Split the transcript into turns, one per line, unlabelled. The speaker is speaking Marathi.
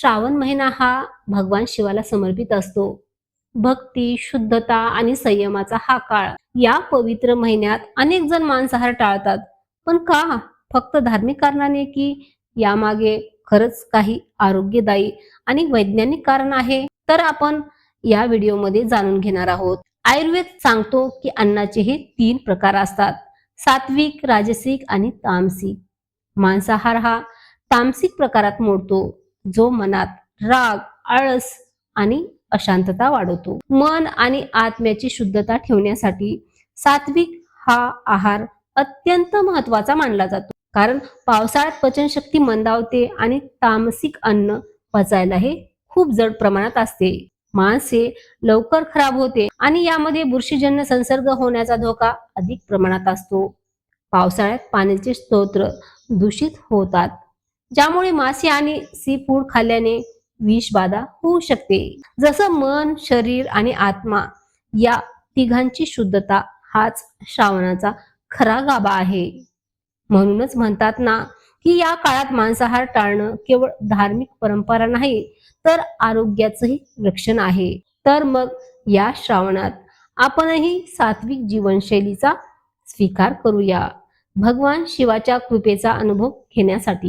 श्रावण महिना हा भगवान शिवाला समर्पित असतो. भक्ती शुद्धता आणि संयमाचा हा काळ. या पवित्र महिन्यात अनेक जण मांसाहार टाळतात. पण का? फक्त धार्मिक कारणाने की यामागे खरंच काही आरोग्यदायी आणि वैज्ञानिक कारण आहे? तर आपण या व्हिडिओमध्ये जाणून घेणार आहोत. आयुर्वेद सांगतो की अन्नाचे हे तीन प्रकार असतात. सात्विक राजसिक आणि तामसिक. मांसाहार हा तामसिक प्रकारात मोडतो. जो मनात राग आळस आणि अशांतता वाढवतो. मन आणि आत्म्याची शुद्धता ठेवण्यासाठी सात्विक हा आहार अत्यंत महत्त्वाचा मानला जातो. कारण पावसाळ्यात पचनशक्ती मंदावते आणि तामसिक अन्न पचायला हे खूप जड प्रमाणात असते. मांस लवकर खराब होते आणि यामध्ये बुरशीजन्य संसर्ग होण्याचा धोका अधिक प्रमाणात असतो. पावसाळ्यात पाण्याचे स्तोत्र दूषित होतात. ज्यामुळे मासे आणि सी फूड खाल्ल्याने विषबाधा होऊ शकते. जसं मन शरीर आणि आत्मा या तिघांची शुद्धता हाच श्रावणाचा खरा गाभा आहे. म्हणूनच म्हणतात ना की या काळात मांसाहार टाळणं केवळ धार्मिक परंपरा नाही तर आरोग्याचंही रक्षण आहे. तर मग या श्रावणात आपणही सात्विक जीवनशैलीचा स्वीकार करूया. भगवान शिवाच्या कृपेचा अनुभव घेण्यासाठी.